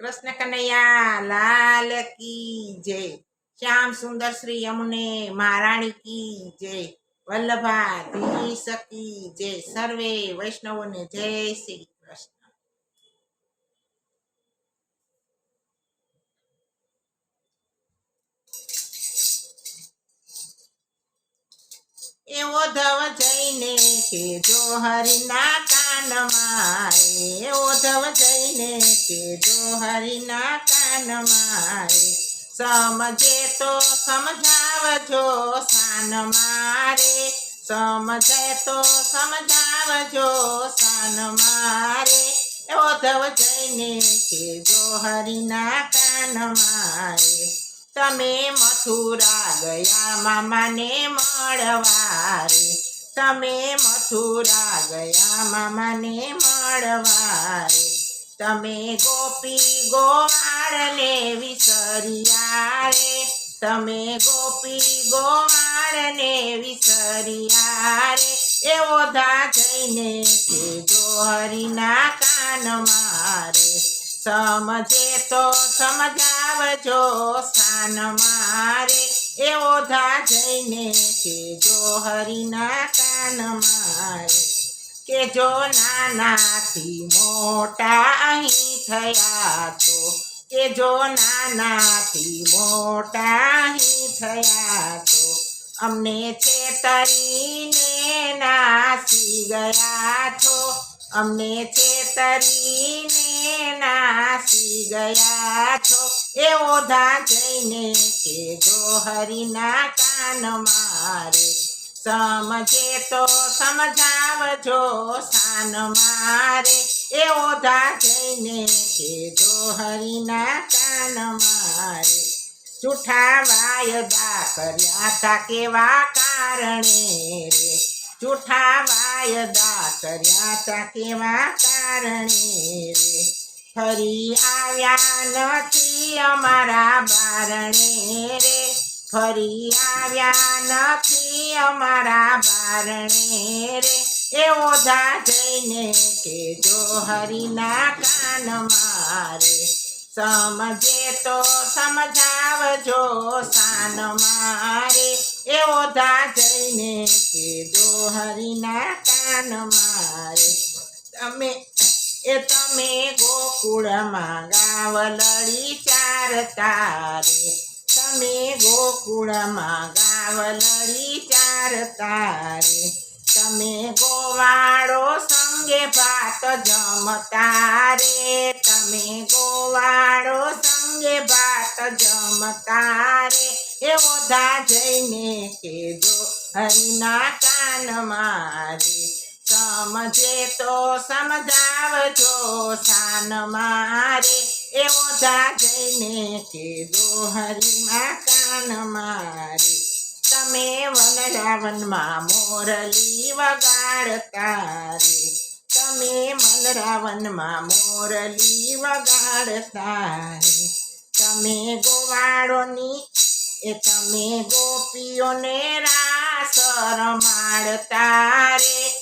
કૃષ્ણ કનૈયા, લાલ કી જય. શ્યામ સુંદર શ્રી યમુને, મહારાણી કી જય. વલ્લભાધીશ કી જય. સર્વે વૈષ્ણવોને જય શ્રી કૃષ્ણ. એવો ધવ જઈને કે જો હરિના મારે ઓધવ જઈને કેજો હરિના કાન મારે સમજે તો સમજાવજો સાન મારે. સમજે તો સમજાવજો સાન મારે. ઓધવ જઈને કેજો હરિના કાન મારે તમે મથુરા ગયા, મામાને મળવા રે તમે મથુરા ગયા મામાને મળવારે. તમે ગોપી ગોવાળને વિસર્યા રે તમે ગોપી ગોવાળને વિસર્યા રે એવો ધા જઈને કે જો હરિના કાન મારે સમજે તો સમજાવજો સ્થાન મારે. એવો ધા જઈને કે જો હરિના કાન મારે કે જો નાનાથી મોટા અહીં થયા છો કે જો નાનાથી મોટા અહીં થયા છો અમને છેતરીને નાસી ગયા છો, અમને છેતરીને નાસી ગયા છો. એવો ધા જઈને કે જો હરિના કાન મારે. સમજે તો સમજાવજો સાન મારે. એવો ધા જઈને કે જો હરિના કાન મારે. જૂઠા વાયદા કર્યા તા કેવા કારણે રે? જૂઠા વાયદા કર્યા તા કેવા કારણે રે? ફરી આવ્યા નથી અમારા બારણે રે. ફરી આવ્યા નથી અમારા બારણે રે. એ ઓધા જઈને કે જો હરિના કાન મારે. સમજે તો સમજાવજો સાન મારે. એ ઓધા જઈને કે જો હરિના કાન મારે. તમે એ તમે ગોકુળમાં ગાવલડી ચાર તારે તમે ગોકુળમાં ગાવલડી ચાર તારે તમે ગોવાળો સંગે ભાત જમતા રે તમે ગોવાળો સંગે ભાત જમતા રે એવો ઓધા જઈને કેજો હરિના કાન મારે સમજે તો સમજાવજો સાન મારે, એવો જાગીને કીધો હરિના કાન મારે. તમે વનરાવનમાં મોરલી વગાડતા રે તમે મનરાવનમાં મોરલી વગાડતા રે તમે ગોવાળોની, એ તમે ગોપીઓને રાસ રમાડતા રે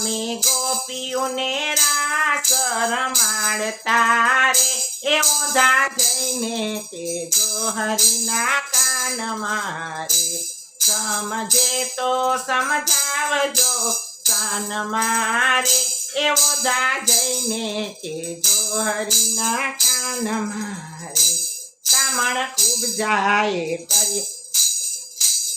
તમે ગોપીઓને રાસ રમાડતા રે એવો ધા જઈને કે જો હરિના કાન મારે. સમજે તો સમજાવજો કાન મારે. એવો ધા જઈને કે જો હરિના કાન મારે. કામણ ખૂબ જાય કરી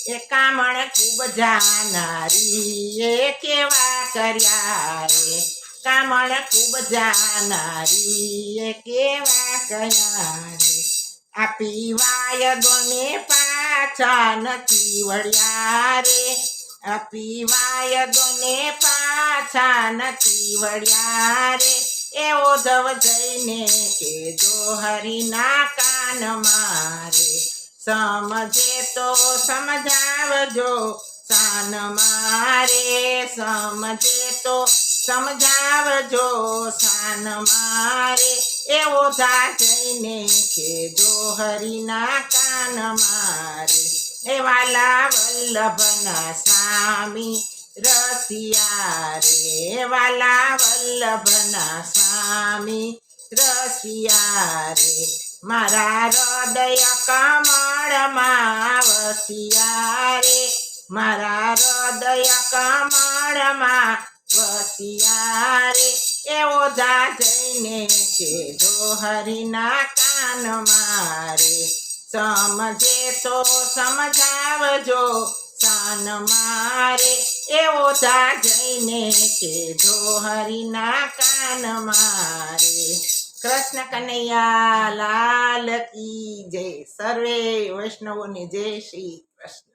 એ કામણ ખૂબ જાનારી, એ કેવા કર્યા રે? કામણ ખૂબ જાનારી, એ કેવા કર્યા રે? આપી વાયદોને પાછા નથી વળ્યા રે. આપી વાયદોને પાછા નથી વળ્યા રે. એવો ધવ જઈને કે જો હરિના કાન મારે સમજે તો સમજાવજો સાન મારે સમજે તો સમજાવજો સાન મારે એવો ધા જઈને કે હરિના કાન મારે. એ વાલા વલ્લભના સ્વામી રસિયા રે વાલા વલ્લભના સ્વામી રસિયા રે મારા હૃદય કમળમાં વસિયા રે મારા હૃદય કમળમાં વસિયા રે એવો જા જઈને કે જો હરિના કાન મારે સમજે તો સમજાવજો કાન મારે એવો જા જઈને કે જો હરિના કાન મારે કૃષ્ણ કનૈયા લાલ કી જય. સર્વે વૈષ્ણવોને જય શ્રી કૃષ્ણ.